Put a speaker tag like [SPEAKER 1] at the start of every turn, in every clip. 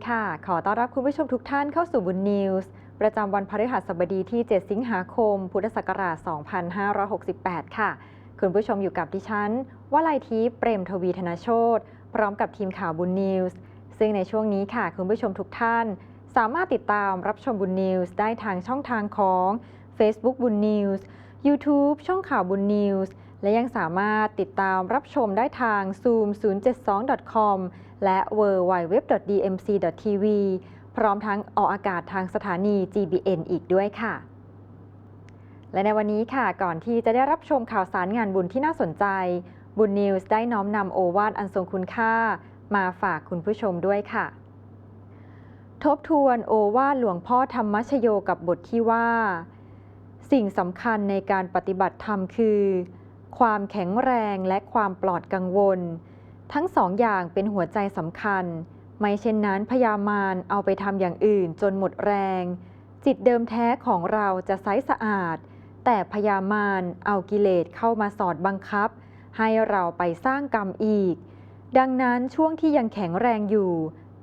[SPEAKER 1] ดีค่ะ ขอต้อนรับคุณผู้ชมทุกท่านเข้าสู่บุญนิวส์ประจำวันพฤหัสบดีที่ 7 สิงหาคม พุทธศักราช 2568 ค่ะ คุณผู้ชมอยู่กับดิฉันวลัยทิพย์เปรมทวีธนาโชตพร้อมกับทีมข่าวบุญนิวส์ซึ่งในช่วงนี้ค่ะ คุณผู้ชมทุกท่าน สามารถติดตามรับชมบุญนิวส์ได้ทางช่องทางของ Facebook บุญนิวส์ YouTube ช่องข่าวบุญนิวส์และยังสามารถติดตามรับชมได้ทาง zoom 072.com และ w w w d m c t v พร้อมทั้งออกอากาศทางสถานี GBN อีกด้วยค่ะ และในวันนี้ค่ะ ก่อนที่จะได้รับชมข่าวสารงานบุญที่น่าสนใจ บุญนิวส์ได้น้อมนำโอวาทอันทรงคุณค่า มาฝากคุณผู้ชมด้วยค่ะ ทบทวนโอวาทหลวงพ่อธรรมชโยกับบทที่ว่า สิ่งสำคัญในการปฏิบัติธรรมคือ ความแข็งแรงและความปลอดกังวล ทั้งสองอย่างเป็นหัวใจสำคัญ ไม่เช่นนั้นพยามารเอาไปทำอย่างอื่นจนหมดแรง จิตเดิมแท้ของเราจะใสสะอาด แต่พยามารเอากิเลสเข้ามาสอดบังคับ ให้เราไปสร้างกรรมอีก ดังนั้นช่วงที่ยังแข็งแรงอยู่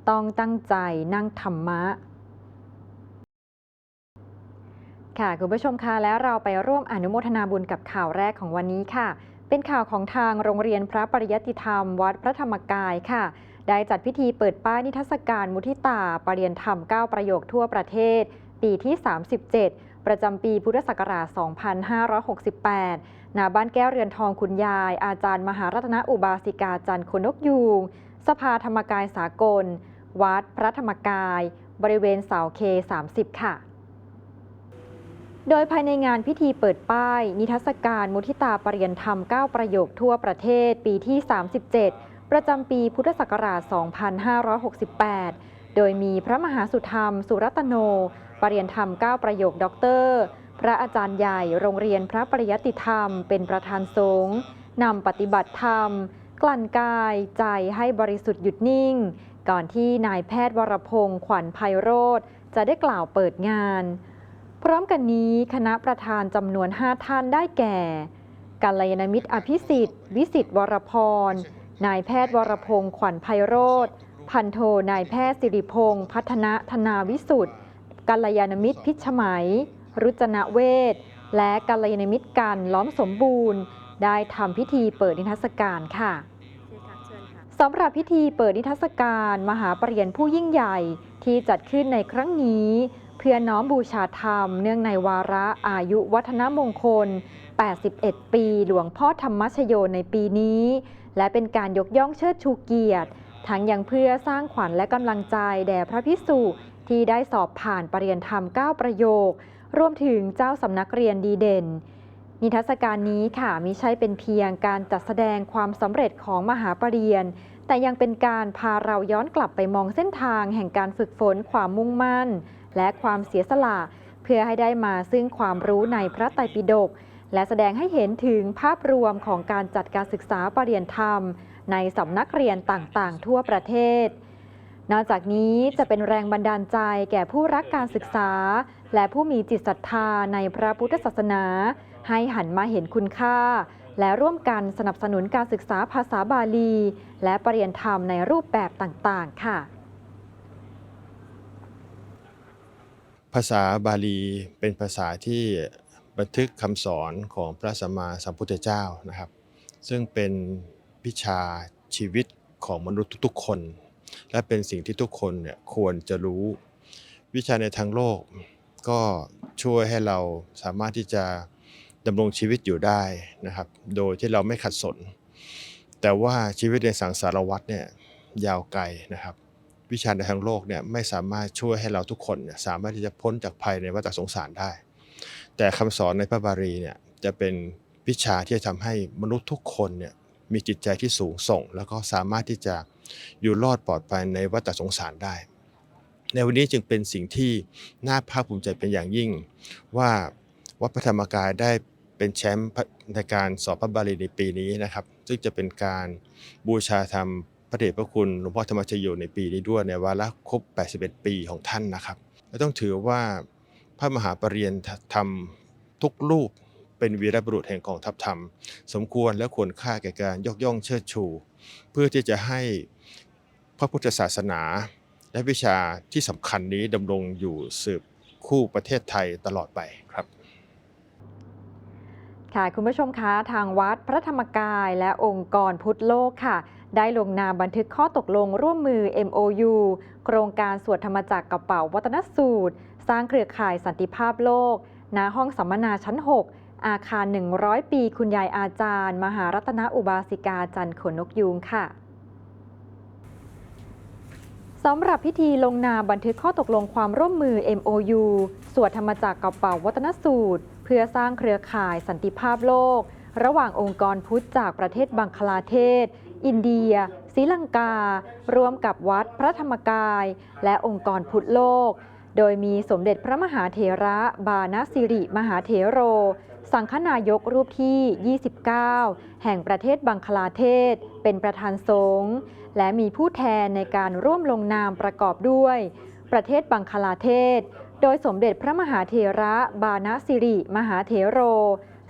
[SPEAKER 1] ต้องตั้งใจนั่งธรรมะค่ะ คุณผู้ชมคะแล้วเราไปร่วมอนุโมทนาบุญกับข่าวแรกของวันนี้ค่ะ เป็นข่าวของทางโรงเรียนพระปริยติธรรม วัดพระธรรมกายค่ะ ได้จัดพิธีเปิดป้ายนิทรรศการมุทิตาปรริยนธรรม 9 ประโยคทั่วประเทศ ปีที่ 37 ประจำปีพุทธศักราช 2568 ณ บ้านแก้วเรือนทองคุณยาย อาจารย์มหารัตนอุบาสิกาจันทร์คนกยูง สภาธรรมกายสากล วัดพระธรรมกาย บริเวณเสาเค 30 ค่ะ โดยภายในงานพิธีเปิดป้าย นิทรรศการมุทิตาปรริยนธรรม 9 ประโยคทั่วประเทศปีที่ 37 ประจำปีพุทธศักราช 2568 โดยมีพระมหาสุธรรม สุรัตโน ปรริยนธรรม 9 ประโยคด็อกเตอร์ พระอาจารย์ใหญ่โรงเรียนพระปริยติธรรม เป็นประธานสงฆ์นำปฏิบัติธรรม กลั่นกายใจให้บริสุทธิ์หยุดนิ่ง ก่อนที่นายแพทย์วรพงศ์ขวัญไพโรธจะได้กล่าวเปิดงาน พร้อมกันนี้คณะประธานจำนวน 5 ท่านได้แก่กัลยาณมิตรอภิสิทธิ์ วิสิทธิ์วรพร นายแพทย์วรพงศ์ขวัญไพโรธ พันโทนายแพทย์สิริพงศ์พัฒนาธนาวิสุทธิ์กัลยาณมิตรพิชไหมยรุจนะเวทและกัลยาณมิตรกันล้อมสมบูรณ์ ได้ทำพิธีเปิดนิทรรศการค่ะสำหรับพิธีเปิดนิทรรศการ มหาปรริญญาผู้ยิ่งใหญ่ที่จัดขึ้นในครั้งนี้ เพื่อน้อมบูชาธรรม เนื่องในวาระอายุวัฒนมงคล 81 ปีหลวงพ่อธรรมชโยในปีนี้ และเป็นการยกย่องเชิดชูเกียรติ ทั้งยังเพื่อสร้างขวัญและกำลังใจแด่พระพิสุที่ได้สอบผ่านปรริญญาธรรม 9 ประโยค รวมถึงเจ้าสำนักเรียนดีเด่น นิทรรศการนี้ค่ะมิใช่เป็นเพียงการจัดแสดงความสำเร็จของมหาปรริญญาแต่ยังเป็นการพาเราย้อนกลับไปมองเส้นทางแห่งการฝึกฝนความมุ่งมั่น และความเสียสละ เพื่อให้ได้มาซึ่งความรู้ในพระไตรปิฎกและแสดงให้เห็นถึงภาพรวมของการจัดการศึกษาปรริญญาธรรม ในสำนักเรียนต่างๆ ทั่วประเทศ นอกจากนี้จะเป็นแรงบันดาลใจแก่ผู้รักการศึกษา และผู้มีจิตศรัทธาในพระพุทธศาสนา ให้หันมาเห็นคุณค่า และร่วมกันสนับสนุนการศึกษาภาษาบาลี และปรริยนธรรมในรูปแบบต่างๆ ค่ะ
[SPEAKER 2] ภาษาบาลีเป็นภาษาที่บันทึกคำสอนของพระสัมมาสัมพุทธเจ้านะครับ ซึ่งเป็นวิชาชีวิตของมนุษย์ทุกๆคน และเป็นสิ่งที่ทุกคนเนี่ยควรจะรู้ วิชาในทางโลกก็ช่วยให้เราสามารถที่จะดำรงชีวิตอยู่ได้นะครับ โดยที่เราไม่ขัดสน แต่ว่าชีวิตในสังสารวัฏเนี่ยยาวไกลนะครับ วิชาในทางโลกเนี่ยไม่สามารถช่วยให้เราทุกคนเนี่ยสามารถที่จะพ้นจากภัยในวัฏสงสารได้ แต่คำสอนในพระบาลีเนี่ยจะเป็นวิชาที่จะทำให้มนุษย์ทุกคนเนี่ยมีจิตใจที่สูงส่ง แล้วก็สามารถที่จะอยู่รอดปลอดภัยในวัฏสงสารได้ ในวันนี้จึงเป็นสิ่งที่น่าภาคภูมิใจเป็นอย่างยิ่ง ว่าวัดพระธรรมกายได้เป็นแชมป์ในการสอบพระบาลีในปีนี้นะครับ ซึ่งจะเป็นการบูชาธรรม พระเดชพระคุณหลวงพ่อธรรมชโยในปีนี้ด้วยในวาระครบ 81 ปีของท่านนะครับและต้องถือว่าพระมหาปรริญญาธรรมทุกรูปเป็นวีรบุรุษแห่งกองทัพธรรม สมควรและควรค่าแก่การยกย่องเชิดชู เพื่อที่จะให้พระพุทธศาสนา และวิชาที่สำคัญนี้ดำรงอยู่สืบคู่ประเทศไทยตลอดไปครับ
[SPEAKER 1] ค่ะคุณผู้ชมคะทางวัดพระธรรมกายและองค์กรพุทธโลกค่ะ ได้ลงนามบันทึกข้อตกลงร่วมมือ MOU โครงการสวดธรรมจักรกระเป๋าวัฒนสูตร สร้างเครือข่ายสันติภาพโลก ณ ห้องสัมมนาชั้น 6 อาคาร 100 ปีคุณยายอาจารย์ มหารัตนอุบาสิกาจันทร์ขนนกยูงค่ะสำหรับพิธีลงนามบันทึกข้อตกลงความร่วมมือ MOU สวดธรรมจักรกระเป๋าวัฒนสูตร เพื่อสร้างเครือข่ายสันติภาพโลก ระหว่างองค์กรพุทธจากประเทศบังคลาเทศ อินเดียศรีลังกา รวมกับวัดพระธรรมกาย และองค์กรพุทธโลก โดยมีสมเด็จพระมหาเถระบานะสิริมหาเถโร สังฆนายกรูปที่ 29 แห่งประเทศบังคลาเทศ เป็นประธานสงฆ์และมีผู้แทนในการร่วมลงนามประกอบด้วย ประเทศบังคลาเทศ โดยสมเด็จพระมหาเถระบานะสิริมหาเถโร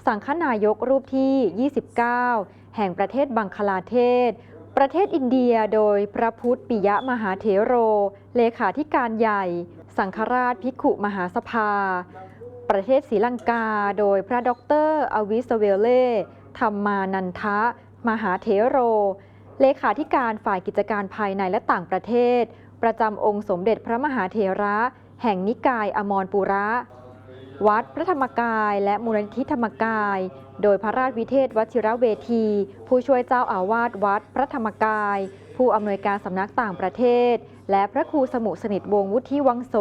[SPEAKER 1] สังฆนายกรูปที่ 29 แห่งประเทศบังคลาเทศ ประเทศอินเดียโดยพระพุทธปิยะมหาเถโร เลขาธิการใหญ่ สังฆราชภิกขุมหาสภา ประเทศศรีลังกา โดยพระด็อกเตอร์อวิสเวเล่ธรรมานันทะ มหาเถโร เลขาธิการฝ่ายกิจการภายในและต่างประเทศ ประจำองค์สมเด็จพระมหาเถระ แห่งนิกายอมรปุระ วัดพระธรรมกายและมูลนิธิธรรมกาย โดยพระราชวิเทศวชิระเวที ผู้ช่วยเจ้าอาวาสวัดพระธรรมกาย ผู้อำนวยการสำนักต่างประเทศ และพระครูสมุสนิทวงศ์วุฒิวังโส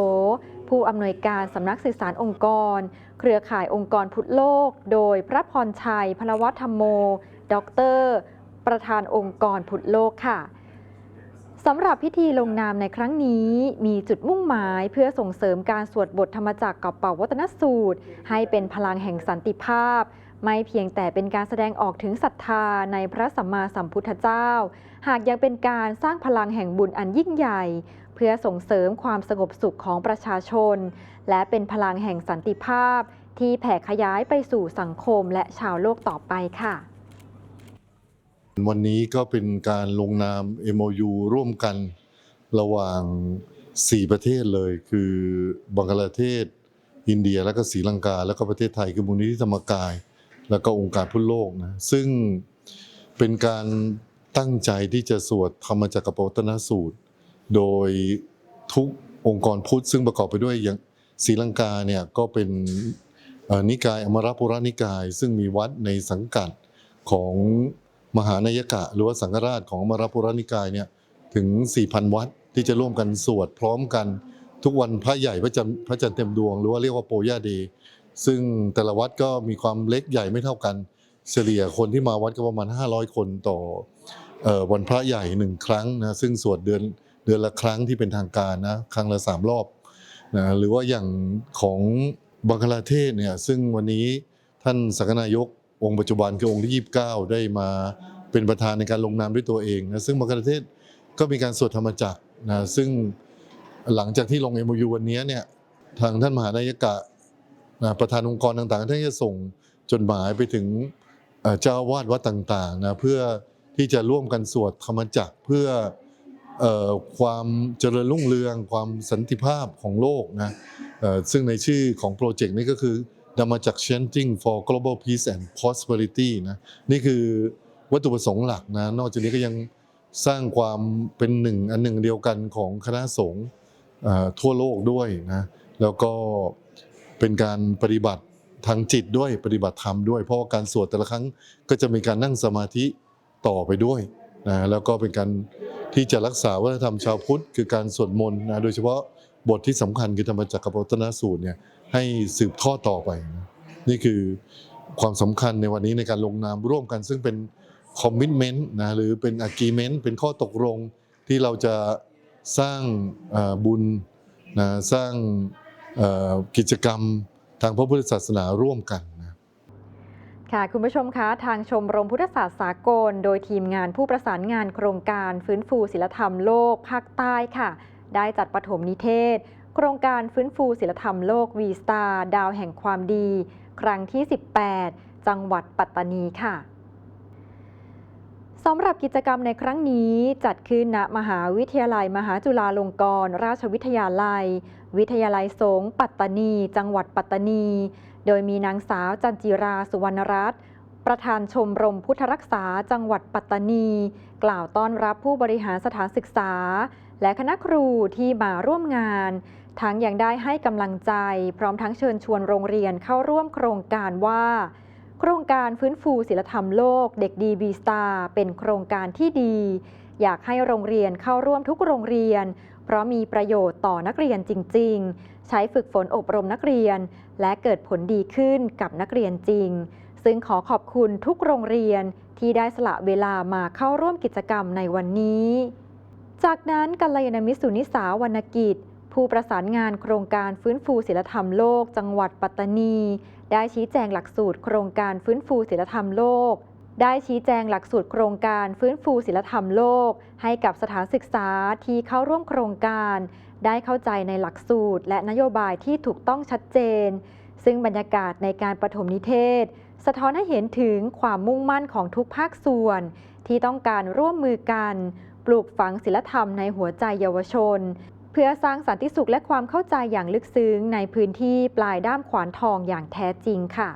[SPEAKER 1] ผู้อำนวยการสำนักสื่อสารองค์กร เครือข่ายองค์กรพุทธโลก โดยพระพรชัยพลวัฒธรรมโมด็อกเตอร์ประธานองค์กรพุทธโลกค่ะ สำหรับพิธีลงนามในครั้งนี้มีจุดมุ่งหมายเพื่อส่งเสริมการสวดบทธรรมจักรกับเป่าวัฒนสูตร ให้เป็นพลังแห่งสันติภาพ ไม่เพียงแต่เป็นการแสดงออกถึงศรัทธาในพระสัมมาสัมพุทธเจ้า หากยังเป็นการสร้างพลังแห่งบุญอันยิ่งใหญ่ เพื่อส่งเสริมความสงบสุขของประชาชน และเป็นพลังแห่งสันติภาพ ที่แผ่ขยายไปสู่สังคมและชาวโลกต่อไปค่ะ
[SPEAKER 3] วันนี้ก็เป็นการลงนาม MOU ร่วมกันระหว่าง 4 ประเทศเลย คือบังกลาเทศ อินเดียแล้วก็ศรีลังกา แล้วก็ประเทศไทยคือมูลนิธิธรรมกาย แล้วก็องค์การพุทธโลกนะซึ่งเป็นการตั้งใจที่จะสวดธรรมจักรปวัตนสูตร โดยทุกองค์กรพุทธซึ่งประกอบไปด้วยอย่างศรีลังกาเนี่ยก็เป็นนิกายอมรปุรนิกาย ซึ่งมีวัดในสังกัดของ มหานายกะ หรือว่าสังฆราชของมรปุรานิกายเนี่ยถึง 4,000 วัดที่จะร่วมกันสวดพร้อมกัน ทุกวันพระใหญ่พระจันทร์พระจันทร์เต็มดวง หรือว่าเรียกว่าโปยาเดย์ซึ่งแต่ละวัดก็มีความเล็กใหญ่ไม่เท่ากัน เฉลี่ยคนที่มาวัดก็ประมาณ 500 คนต่อวันพระใหญ่หนึ่งครั้งนะซึ่งสวดเดือนเดือนละครั้งที่เป็นทางการนะครั้งละสามรอบนะหรือว่าอย่างของบังคลาเทศเนี่ยซึ่งวันนี้ท่านสังนายก องค์ปัจจุบันคือองค์ที่ 29 ได้มาเป็นประธานในการลงนามด้วยตัวเองนะซึ่งบังคลาเทศก็มีการสวดธรรมจักรนะซึ่งหลังจากที่ลง MOU วันนี้เนี่ยทางท่านมหานายกะนะประธานองค์กรต่างๆท่านจะส่งจดหมายไปถึงเจ้าวาสวัดต่างๆนะเพื่อที่จะร่วมกันสวดธรรมจักรเพื่อความเจริญรุ่งเรือง ความสันติภาพของโลกนะซึ่งในชื่อของโปรเจกต์นี้ก็คือ ธรรมจัก chanting for global peace and prosperity นะนี่คือวัตถุประสงค์หลักนะนอกจากนี้ก็ยังสร้างความเป็นหนึ่งอันหนึ่งเดียวกันของคณะสงฆ์ทั่วโลกด้วยนะแล้วก็เป็นการปฏิบัติทางจิตด้วยปฏิบัติธรรมด้วย เพราะว่าการสวดแต่ละครั้งก็จะมีการนั่งสมาธิต่อไปด้วยนะแล้วก็เป็นการที่จะรักษาวัฒนธรรมชาวพุทธ คือการสวดมนต์นะโดยเฉพาะบทที่สำคัญคือธรรมจักรปวัตนสูตรเนี่ย ให้สืบทอดต่อไป นี่คือความสำคัญในวันนี้ในการลงนามร่วมกัน ซึ่งเป็นคอมมิชเมนต์นะหรือเป็นอะกีเมนต์เป็นข้อตกลงที่เราจะสร้างบุญนะสร้างกิจกรรมทางพระพุทธศาสนาร่วมกันนะ
[SPEAKER 1] ค่ะคุณผู้ชมคะทางชมรมพุทธศาสตร์สากล โดยทีมงานผู้ประสานงานโครงการฟื้นฟูศิลธรรมโลกภาคใต้ค่ะ ได้จัดปฐมนิเทศ โครงการฟื้นฟูศิลธรรมโลกวีสตาดาวแห่งความดี ครั้งที่ 18 จังหวัดปัตตานีค่ะสำหรับกิจกรรมในครั้งนี้จัดขึ้นณมหาวิทยาลัยมหาจุฬาลงกรณราชวิทยาลัย วิทยาลัยสงฆ์ปัตตานี จังหวัดปัตตานี โดยมีนางสาวจันจิราสุวรรณรัตน์ประธานชมรมพุทธรักษาจังหวัดปัตตานี กล่าวต้อนรับผู้บริหารสถานศึกษา และคณะครูที่มาร่วมงาน ทั้งยังได้ให้กำลังใจ พร้อมทั้งเชิญชวนโรงเรียนเข้าร่วมโครงการว่า โครงการฟื้นฟูศิลธรรมโลก เด็กดีบีสตาร์เป็นโครงการที่ดี อยากให้โรงเรียนเข้าร่วมทุกโรงเรียน เพราะมีประโยชน์ต่อนักเรียนจริง ๆ ใช้ฝึกฝนอบรมนักเรียน และเกิดผลดีขึ้นกับนักเรียนจริง ซึ่งขอขอบคุณทุกโรงเรียนที่ได้สละเวลามาเข้าร่วมกิจกรรมในวันนี้ จากนั้นกัลยาณมิตรสุนิสาวรรณกิจ ผู้ประสานงานโครงการฟื้นฟูศิลธรรมโลก จังหวัดปัตตานี ได้ชี้แจงหลักสูตรโครงการฟื้นฟูศิลธรรมโลก ได้ชี้แจงหลักสูตรโครงการฟื้นฟูศิลธรรมโลก ให้กับสถานศึกษาที่เข้าร่วมโครงการ ได้เข้าใจในหลักสูตร และนโยบายที่ถูกต้องชัดเจน ซึ่งบรรยากาศในการประถมนิเทศ สะท้อนให้เห็นถึงความมุ่งมั่นของทุกภาคส่วน ที่ต้องการร่วมมือกัน ปลูกฝังศิลธรรมในหัวใจเยาวชน พื่อสร้างสันติสุขและความเข้าใจอย่างลึกซึ้งในพื้นที่ปลายด้ามขวานทองอย่างแท้จริงค่ะ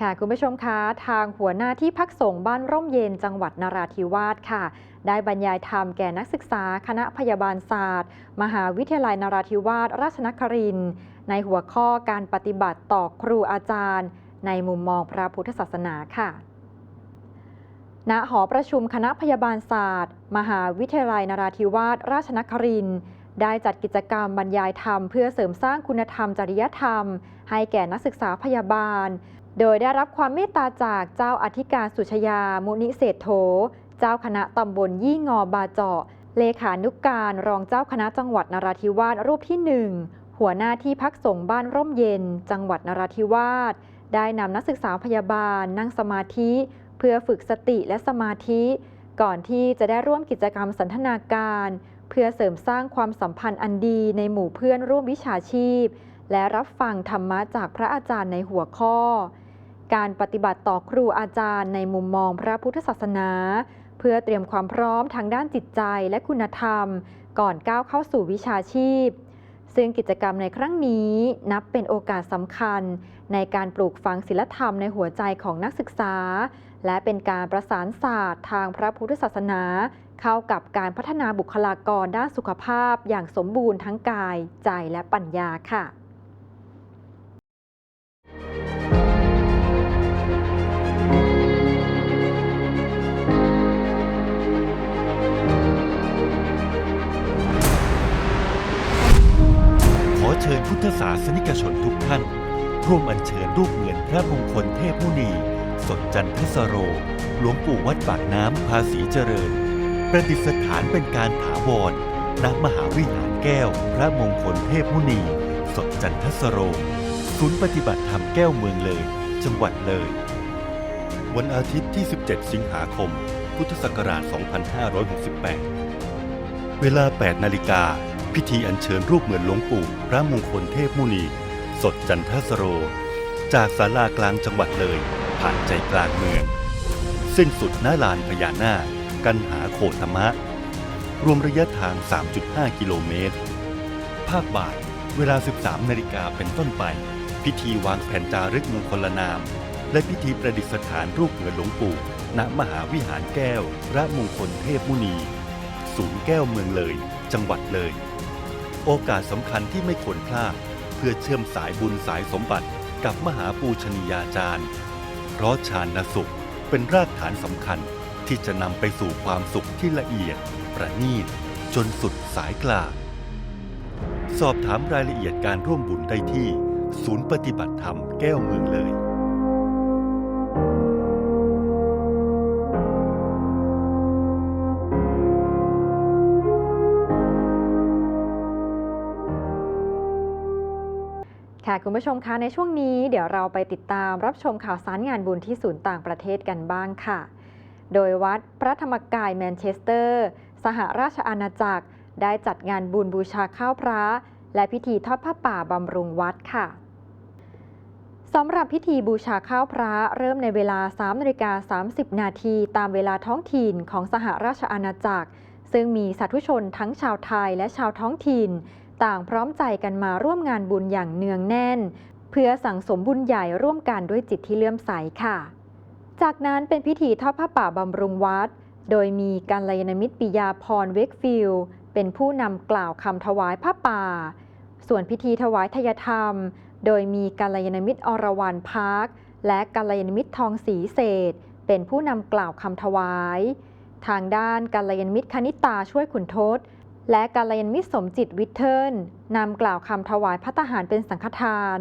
[SPEAKER 1] ค่ะคุณผู้ชมคะทางหัวหน้าที่พักสงฆ์บ้านร่มเย็นจังหวัดนราธิวาสค่ะ ได้บรรยายธรรมแก่นักศึกษาคณะพยาบาลศาสตร์ มหาวิทยาลัยนราธิวาสราชนครินทร์ในหัวข้อการปฏิบัติต่อครูอาจารย์ ในมุมมองพระพุทธศาสนาค่ะ ณหอประชุมคณะพยาบาลศาสตร์ มหาวิทยาลัยนราธิวาสราชนครินทร์ได้จัดกิจกรรมบรรยายธรรมเพื่อเสริมสร้างคุณธรรมจริยธรรม ให้แก่นักศึกษาพยาบาล โดยได้รับความเมตตาจากเจ้าอธิการสุชยา มุนิเศษโธเจ้าคณะตำบลยี่งอบาเจาะ เลขานุกการรองเจ้าคณะจังหวัดนราธิวาสรูปที่หนึ่งหัวหน้าที่พักสงฆ์บ้านร่มเย็น จังหวัดนราธิวาส ได้นำนักศึกษาพยาบาลนั่งสมาธิ พื่อฝึกสติและสมาธิ ก่อนที่จะได้ร่วมกิจกรรมสันทนาการ เพื่อเสริมสร้างความสัมพันธ์อันดีในหมู่เพื่อนร่วมวิชาชีพ และรับฟังธรรมะจากพระอาจารย์ในหัวข้อ การปฏิบัติต่อครูอาจารย์ในมุมมองพระพุทธศาสนา เพื่อเตรียมความพร้อมทางด้านจิตใจและคุณธรรม ก่อนก้าวเข้าสู่วิชาชีพซึ่งกิจกรรมในครั้งนี้นับเป็นโอกาสสำคัญ ในการปลูกฝังศิลธรรมในหัวใจของนักศึกษา และเป็นการประสานศาสตร์ทางพระพุทธศาสนา เข้ากับการพัฒนาบุคลากรด้านสุขภาพอย่างสมบูรณ์ทั้งกาย ใจและปัญญาค่ะ
[SPEAKER 4] ขอเชิญพุทธศาสนิกชนทุกท่าน ร่วมอัญเชิญรูปเหมือนพระมงคลเทพมุนี สดจันทสโร หลวงปู่วัดปากน้ำภาษีเจริญ ประดิษฐานเป็นการถาวรณมหาวิหารแก้ว พระมงคลเทพมุนี สดจันทสโร ศูนย์ปฏิบัติธรรมแก้วเมืองเลย จังหวัดเลย วันอาทิตย์ที่ 17 สิงหาคม พุทธศักราช 2568 เวลา 8 นาฬิกา พิธีอัญเชิญรูปเหมือนหลวงปู่ พระมงคลเทพมุนี สดจันทสโร จากศาลากลางจังหวัดเลย ผ่านใจกลางเมือง สิ้นสุดหน้าลานพญานาคกันหาโคธรรมะ รวมระยะทาง 3.5 กิโลเมตร ภาคบ่ายเวลา 13 นาฬิกาเป็นต้นไป พิธีวางแผ่นจารึกมงคลนาม และพิธีประดิษฐานรูปเหมือนหลวงปู่ ณ มหาวิหารแก้ว พระมงคลเทพมุนี ศูนย์แก้วเมืองเลย จังหวัดเลย โอกาสสำคัญที่ไม่ควรพลาด เพื่อเชื่อมสายบุญสายสมบัติ กับมหาปูชนียาจารย์ เพราะฌานสุขเป็นรากฐานสำคัญที่จะนำไปสู่ความสุขที่ละเอียด ประณีต จนสุดสายกลาง สอบถามรายละเอียดการร่วมบุญได้ที่ ศูนย์ปฏิบัติธรรมแก้วเมืองเลย
[SPEAKER 1] คุณผู้ชมคะในช่วงนี้เดี๋ยวเราไปติดตามรับชมข่าวสารงานบุญที่ศูนย์ต่างประเทศกันบ้างค่ะ โดยวัดพระธรรมกายแมนเชสเตอร์ สหราชอาณาจักร ได้จัดงานบุญบูชาข้าวพระ และพิธีทอดผ้าป่าบำรุงวัดค่ะสำหรับพิธีบูชาข้าวพระเริ่มในเวลา3นาฬิกา30 นาทีตามเวลาท้องถิ่นของสหราชอาณาจักร ซึ่งมีสาธุชนทั้งชาวไทยและชาวท้องถิ่น ต่างพร้อมใจกันมาร่วมงานบุญอย่างเนืองแน่น เพื่อสั่งสมบุญใหญ่ร่วมกันด้วยจิตที่เลื่อมใสค่ะ จากนั้นเป็นพิธีทอดผ้าป่าบำรุงวัด โดยมีการลยนมิตรปิยาพรเวกฟิลเป็นผู้นำกล่าวคำถวายผ้าป่า ส่วนพิธีถวายทยธรรม โดยมีกัลยาณมิตรอรวรรณพาร์คและกัลยาณมิตรทองศรีเศษ เป็นผู้นำกล่าวคำถวาย ทางด้านกัลยาณมิตรคณิตาช่วยขุนทศ และกัลยาณมิตรสมจิตวิเทิลนำกล่าวคำถวายพัตตาหารเป็นสังฆทาน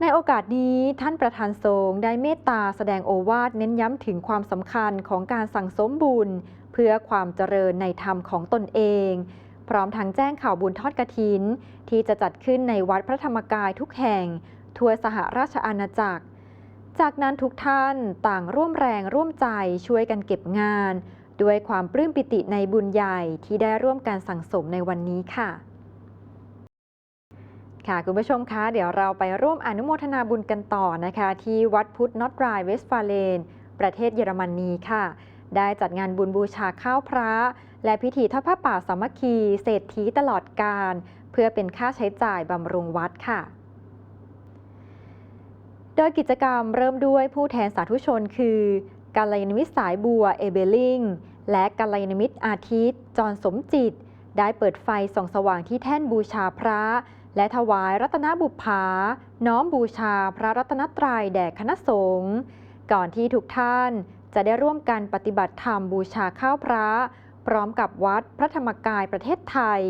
[SPEAKER 1] ในโอกาสนี้ท่านประธานสงฆ์ได้เมตตาแสดงโอวาทเน้นย้ำถึงความสำคัญของการสั่งสมบุญ เพื่อความเจริญในธรรมของตนเอง พร้อมทั้งแจ้งข่าวบุญทอดกระถิน ที่จะจัดขึ้นในวัดพระธรรมกายทุกแห่ง ทั่วสหราชอาณาจักร จากนั้นทุกท่านต่างร่วมแรงร่วมใจช่วยกันเก็บงาน ด้วยความปลื้มปิติในบุญใหญ่ที่ได้ร่วมการสั่งสมในวันนี้ค่ะ ค่ะคุณผู้ชมคะเดี๋ยวเราไปร่วมอนุโมทนาบุญกันต่อนะคะ ที่วัดพุทธนอตรายเวสฟาเลน ประเทศเยอรมนีค่ะ ได้จัดงานบุญบูชาข้าวพระ และพิธีทอดผ้าป่าสามัคคี เศรษฐีตลอดการ เพื่อเป็นค่าใช้จ่ายบำรุงวัดค่ะโดยกิจกรรมเริ่มด้วยผู้แทนสาธุชนคือ กัลยาณมิตรสายบัวเอเบลิงและกัลยาณมิตรอาทิตย์ จรสมจิต ได้เปิดไฟส่องสว่างที่แท่นบูชาพระ และถวายรัตนบุพภา น้อมบูชาพระรัตนตรัยแด่คณะสงฆ์ก่อนที่ทุกท่านจะได้ร่วมกันปฏิบัติธรรมบูชาข้าวพระ พร้อมกับวัดพระธรรมกายประเทศไทย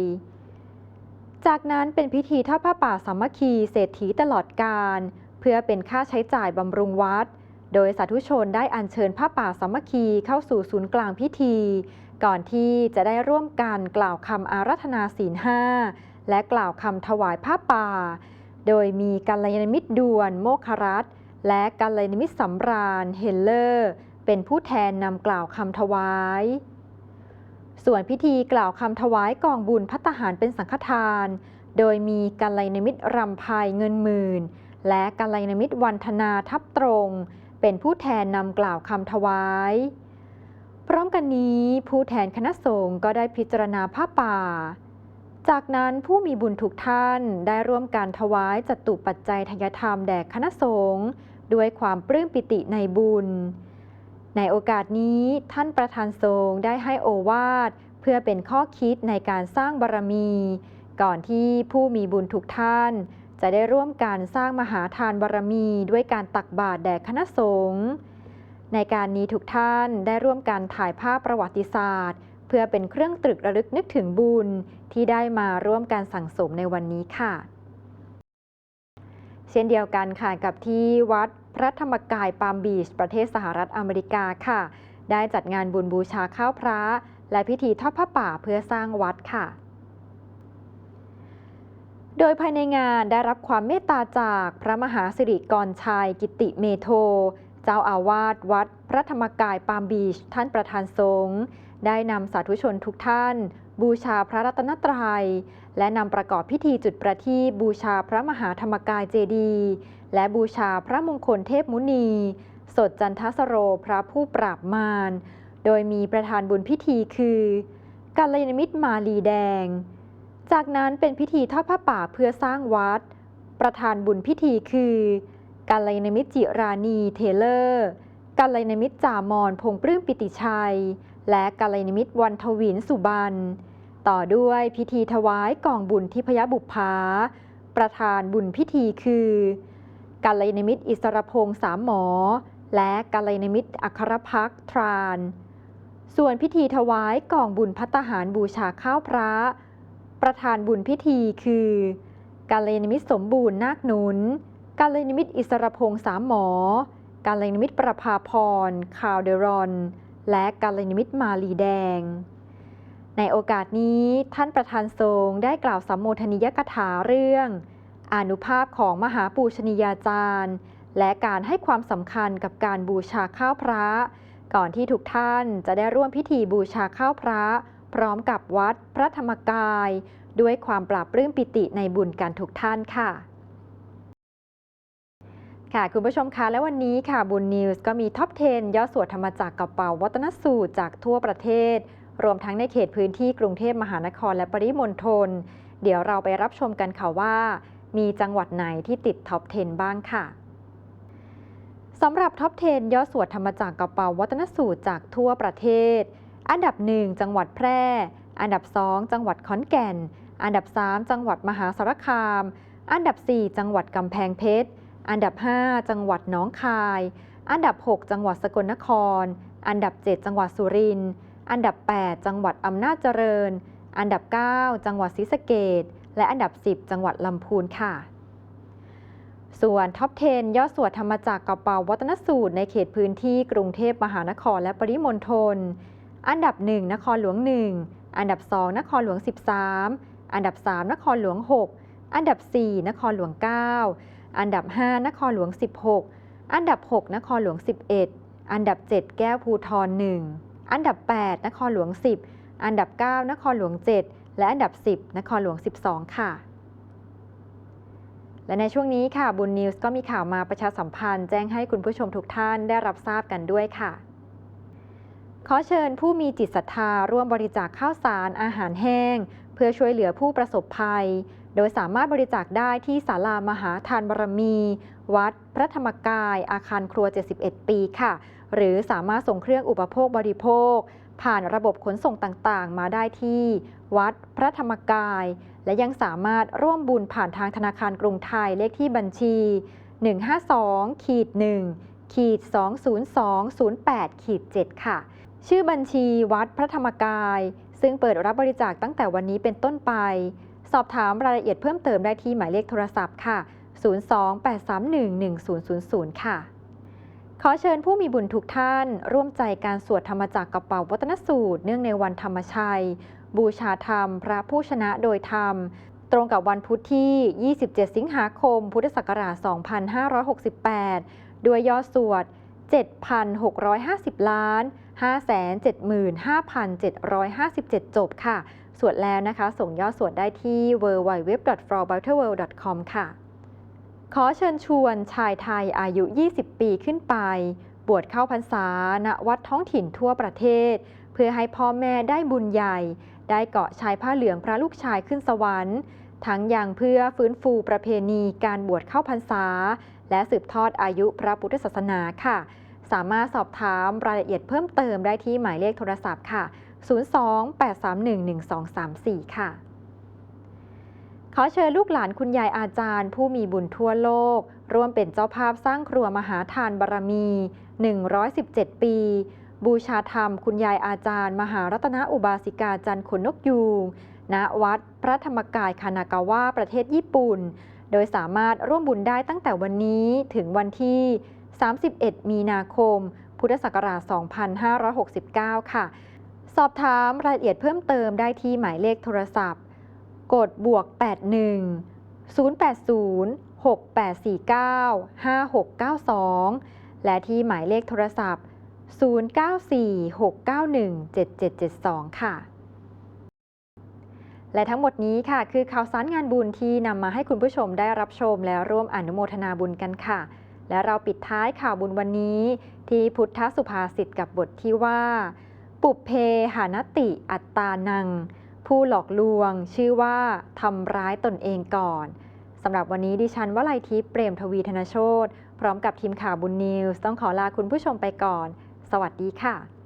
[SPEAKER 1] จากนั้นเป็นพิธีทอดผ้าป่าสามัคคีเศรษฐีตลอดการ เพื่อเป็นค่าใช้จ่ายบำรุงวัด โดยสาธุชนได้อัญเชิญผ้าป่าสามัคคีเข้าสู่ศูนย์กลางพิธี ก่อนที่จะได้ร่วมกันกล่าวคำอารัธนาศีลห้าและกล่าวคำถวายผ้าป่า โดยมีกัลยาณมิตรด่วนโมครัตและกัลยาณมิตรสำราญเฮลเลอร์ เป็นผู้แทนนำกล่าวคำถวาย ส่วนพิธีกล่าวคำถวายกองบุญพัตหารเป็นสังฆทาน โดยมีกัลยาณมิตรรำพายเงินหมื่น และกัลยาณมิตรวันธนาทับตรง เป็นผู้แทนนำกล่าวคำถวาย พร้อมกันนี้ผู้แทนคณะสงฆ์ก็ได้พิจารณาผ้าป่า จากนั้นผู้มีบุญทุกท่านได้ร่วมการถวายจตุปัจจัยทายธรรมแด่คณะสงฆ์ด้วยความปลื้มปิติในบุญ ในโอกาสนี้ท่านประธานสงฆ์ได้ให้โอวาทเพื่อเป็นข้อคิดในการสร้างบารมี ก่อนที่ผู้มีบุญทุกท่าน จะได้ร่วมการสร้างมหาทานบารมี ด้วยการตักบาตรแด่คณะสงฆ์ในการนี้ทุกท่านได้ร่วมการถ่ายภาพประวัติศาสตร์ เพื่อเป็นเครื่องตรึกระลึกนึกถึงบุญ ที่ได้มาร่วมการสั่งสมในวันนี้ค่ะ เช่นเดียวกันค่ะกับที่วัดพระธรรมกายปาล์มบีช ประเทศสหรัฐอเมริกาค่ะ ได้จัดงานบุญบูชาข้าวพระ และพิธีทอดผ้าป่าเพื่อสร้างวัดค่ะ โดยภายในงานได้รับความเมตตาจากพระมหาสิริกรชัยกิติเมโท เจ้าอาวาสวัดพระธรรมกายปามบีชท่านประธานสงฆ์ได้นำสาธุชนทุกท่าน บูชาพระรัตนตรัย และนำประกอบพิธีจุดประทีปบูชาพระมหาธรรมกายเจดีย์และบูชาพระมงคลเทพมุนี สดจันทสโรพระผู้ปราบมาร โดยมีประธานบุญพิธีคือกัลยาณมิตรมาลีแดง จากนั้นเป็นพิธีทอดผ้าป่าเพื่อสร้างวัด ประธานบุญพิธีคือกัลยาณมิตรจิรานีเทเลอร์กัลยาณมิตรจามอนพงปลื้มปิติชัย และกัลยาณมิตรวันทวินสุบัน ต่อด้วยพิธีถวายกองบุญทิพยบุพภาประธานบุญพิธีคือกัลยาณมิตรอิสรพงษ์สามหมอ และกัลยาณมิตรอัครพักทราน ส่วนพิธีถวายกองบุญพัตหารบูชาข้าวพระ ประธานบุญพิธีคือกัลยาณมิตรสมบูรณ์นาคหนุนกัลยาณมิตรอิสรพงษ์สามหมอกัลยาณมิตรประภาพรคาวเดรอน และกัลยาณมิตรมาลีแดง ในโอกาสนี้ท่านประธานทรงได้กล่าวสัมโมทนิยกถาเรื่อง อนุภาพของมหาปูชนียาจารย์ และการให้ความสำคัญกับการบูชาข้าวพระ ก่อนที่ทุกท่านจะได้ร่วมพิธีบูชาข้าวพระ พร้อมกับวัดพระธรรมกาย ด้วยความปราบปลื้มปิติในบุญกันทุกท่านค่ะค่ะ คุณผู้ชมคะและวันนี้ค่ะบุญนิวส์ก็มีท็อป 10ยอดสวดธรรมจักรกระเป๋าวัตนสูตรจากทั่วประเทศ รวมทั้งในเขตพื้นที่กรุงเทพมหานครและปริมณฑลเดี๋ยวเราไปรับชมกันค่ะว่า มีจังหวัดไหนที่ติดท็อป 10 บ้างค่ะสำหรับท็อป 10ยอดสวดธรรมจักรกระเป๋าวัตนสูตรจากทั่วประเทศ อันดับ 1 จังหวัดแพร่ อันดับ 2 จังหวัดขอนแก่น อันดับ 3 จังหวัดมหาสารคาม อันดับ 4 จังหวัดกำแพงเพชร อันดับ 5 จังหวัดหนองคาย อันดับ 6 จังหวัดสกลนคร อันดับ 7 จังหวัดสุรินทร์ อันดับ 8 จังหวัดอำนาจเจริญ อันดับ 9 จังหวัดศรีสะเกดและอันดับ 10 จังหวัดลำพูนค่ะส่วนท็อป 10 ยอดสวดธรรมจักรกระเป๋าวัตนสูตรในเขตพื้นที่กรุงเทพมหานครและปริมณฑล อันดับ 1 นครหลวง 1 อันดับ 2 นครหลวง 13 อันดับ 3 นครหลวง 6 อันดับ 4 นครหลวง 9 อันดับ 5 นครหลวง 16 อันดับ 6 นครหลวง 11 อันดับ 7 แก้วภูทร1อันดับ 8 นครหลวง 10 อันดับ 9 นครหลวง 7 และอันดับ 10 นครหลวง 12 ค่ะและในช่วงนี้ค่ะบุญนิวส์ก็มีข่าวมาประชาสัมพันธ์แจ้งให้คุณผู้ชมทุกท่านได้รับทราบกันด้วยค่ะ ขอเชิญผู้มีจิตศรัทธาร่วมบริจาคข้าวสารอาหารแห้ง เพื่อช่วยเหลือผู้ประสบภัย โดยสามารถบริจาคได้ที่ศาลามหาทานบารมี วัดพระธรรมกายอาคารครัว 71 ปีค่ะ หรือสามารถส่งเครื่องอุปโภคบริโภค ผ่านระบบขนส่งต่างๆ มาได้ที่ วัดพระธรรมกาย และยังสามารถร่วมบุญผ่านทางธนาคารกรุงไทยเลขที่บัญชี 152ขีด1ขีด20208ขีด7ค่ะ ชื่อบัญชีวัดพระธรรมกาย ซึ่งเปิดรับบริจาคตั้งแต่วันนี้เป็นต้นไป สอบถามรายละเอียดเพิ่มเติมได้ที่หมายเลขโทรศัพท์ค่ะ 028311000 ค่ะ ขอเชิญผู้มีบุญทุกท่าน ร่วมใจการสวดธรรมจักรกระเป๋าวัตนสูตร เนื่องในวันธรรมชัย บูชาธรรม พระผู้ชนะโดยธรรม ตรงกับวันพุธที่ 27 สิงหาคม พุทธศักราช 2568 ด้วยยอดสวด 7,650 ล้าน 575,757 จบค่ะ สวดแล้วนะคะ ส่งยอดสวดได้ที่ www.flowbutterworld.com ค่ะ ขอเชิญชวนชายไทยอายุ 20 ปีขึ้นไป บวชเข้าพรรษาณวัดท้องถิ่นทั่วประเทศ เพื่อให้พ่อแม่ได้บุญใหญ่ ได้เกาะชายผ้าเหลืองพระลูกชายขึ้นสวรรค์ ทั้งยังเพื่อฟื้นฟูประเพณีการบวชเข้าพรรษา และสืบทอดอายุพระพุทธศาสนาค่ะ สามารถสอบถามรายละเอียดเพิ่มเติมได้ที่หมายเลขโทรศัพท์ค่ะ 028311234 ค่ะ ขอเชิญลูกหลานคุณยายอาจารย์ ผู้มีบุญทั่วโลก ร่วมเป็นเจ้าภาพสร้างครัวมหาทานบารมี 117 ปี บูชาธรรมคุณยายอาจารย์ มหารัตนอุบาสิกาจันทร์ขนนกยูงณวัดพระธรรมกายคานากาวะประเทศญี่ปุ่น โดยสามารถร่วมบุญได้ตั้งแต่วันนี้ถึงวันที่ 31 มีนาคม พุทธศักราช 2569 ค่ะ สอบถามรายละเอียดเพิ่มเติมได้ที่หมายเลขโทรศัพท์ กดบวก 81 080 6849 5692 และที่หมายเลขโทรศัพท์ 094 691 7772 ค่ะ และทั้งหมดนี้ค่ะ คือข่าวสารงานบุญที่นำมาให้คุณผู้ชมได้รับชมและร่วมอนุโมทนาบุญกันค่ะ และเราปิดท้ายข่าวบุญวันนี้ ที่พุทธสุภาษิตกับบทที่ว่า ปุเพหานติอัตตานัง ผู้หลอกลวงชื่อว่าทำร้ายตนเองก่อนสำหรับวันนี้ดิฉันวลัยทิพย์เปรมทวีธนโชตพร้อมกับทีมข่าวบุญนิวส์ต้องขอลาคุณผู้ชมไปก่อน สวัสดีค่ะ